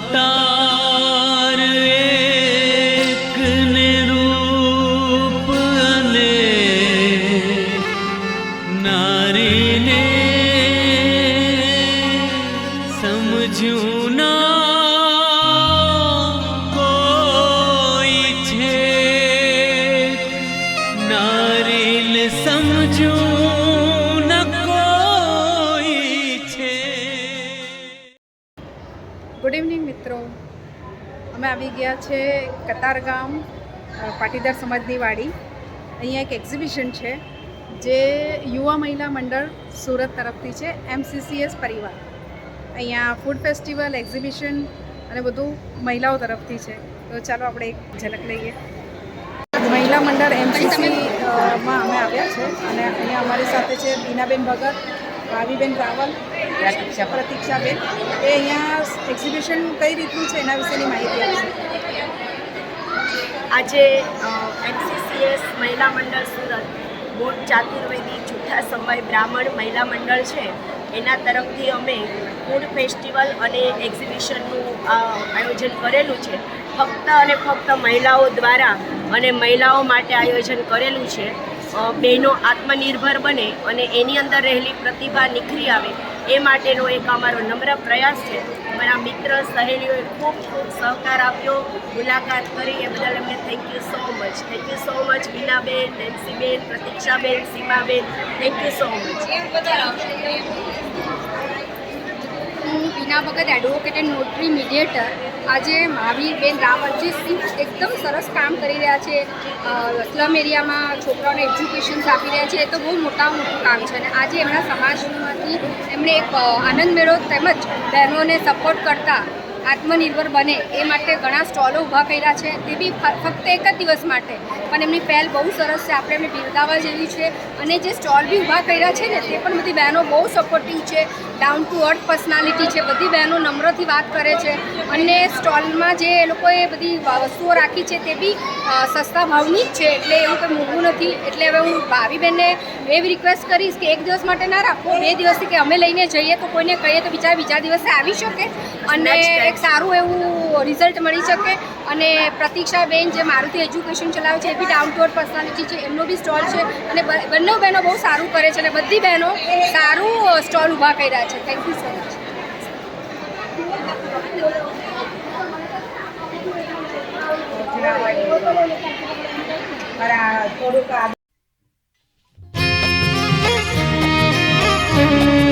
અવતાર એક ને રૂપ અને નારીને સમજ્યું અમે આવી ગયા છે કતારગામ પાટીદાર સમાજની વાડી. અહીંયા એક એક્ઝિબિશન છે, જે યુવા મહિલા મંડળ સુરત તરફથી છે એમસીસીએસ પરિવાર. અહીંયા ફૂડ ફેસ્ટિવલ એક્ઝિબિશન અને બધું મહિલાઓ તરફથી છે. તો ચાલો આપણે એક ઝલક લઈએ. મહિલા મંડળ એમસીસી માં અમે આવ્યા છે અને અહીંયા અમારી સાથે છે બીનાબેન ભગત ભાવીબેન રાવલ પ્રતિક્ષાબેન. એ અહીંયા એક્ઝિબિશન કઈ રીતનું છે એના વિશેની માહિતી આપશે? આજે એમસીસીએસ મહિલા મંડળ સુરત બોટ ચાતુર્વેદી જૂઠા સમય બ્રાહ્મણ મહિલા મંડળ છે. એના તરફથી અમે ફૂડ ફેસ્ટિવલ અને એક્ઝિબિશનનું આયોજન કરેલું છે. ફક્ત અને ફક્ત મહિલાઓ દ્વારા અને મહિલાઓ માટે આયોજન કરેલું છે. બહેનો આત્મનિર્ભર બને અને એની અંદર રહેલી પ્રતિભા નીખરી આવે, એ માટેનો એક અમારો નમ્ર પ્રયાસ છે. મારા મિત્ર, સહેલીઓએ ખૂબ ખૂબ સહકાર આપ્યો. મુલાકાત કરી એ બદલ એમને thank you so much thank you so much Binaben નેન્સીબેન, પ્રતીક્ષાબેન, સીમાબેન. થેન્ક યુ સો મચ હું Bina Bhagat advocate and notary mediator આજે મહાવીરબેન રાવલ જે સી- એકદમ સરસ કામ કરી રહ્યા છે. સ્લમ એરિયામાં છોકરાઓને એજ્યુકેશન્સ આપી રહ્યા છે. એ તો બહુ મોટા મોટું કામ છે. અને આજે એમના સમાજમાંથી એમણે એક આનંદ મેળો તેમજ બહેનોને સપોર્ટ કરતા આત્મનિર્ભર બને એ માટે ઘણા સ્ટોલો ઊભા કર્યા છે. તે બી ફક્ત એક જ દિવસ માટે. પણ એમની પહેલ બહુ સરસ છે. આપણે એમને બિરદાવવા જેવી છે. અને જે સ્ટોલ બી ઊભા કર્યા છે ને, તે પણ બધી બહેનો બહુ સપોર્ટિવ છે. ડાઉન ટુ અર્થ પર્સનાલિટી છે. બધી બહેનો નમ્રથી વાત કરે છે. અને સ્ટોલમાં જે એ લોકોએ બધી વસ્તુઓ રાખી છે, તે બી સસ્તા ભાવની જ છે. એટલે એવું કંઈ મોંઘું નથી. એટલે હવે હું ભાવીબેનને એવી રિક્વેસ્ટ કરીશ કે એક દિવસ માટે ના રાખો બે દિવસથી કે અમે લઈને જઈએ તો કોઈને કહીએ તો બીજા બીજા દિવસે આવી શકે અને એક સારું એવું રિઝલ્ટ મળી શકે. અને પ્રતીક્ષાબેન જે મારુતિ એજ્યુકેશન ચલાવે છે એ બી ડાઉન ટુ અર્થ પર્સનાલિટી છે એમનો બી સ્ટોલ છે અને બંને બહેનો બહુ સારું કરે છે અને બધી બહેનો સારું સ્ટોલ ઊભા કર્યા છે. થેન્ક યુ સો મચ થોડુંક thank you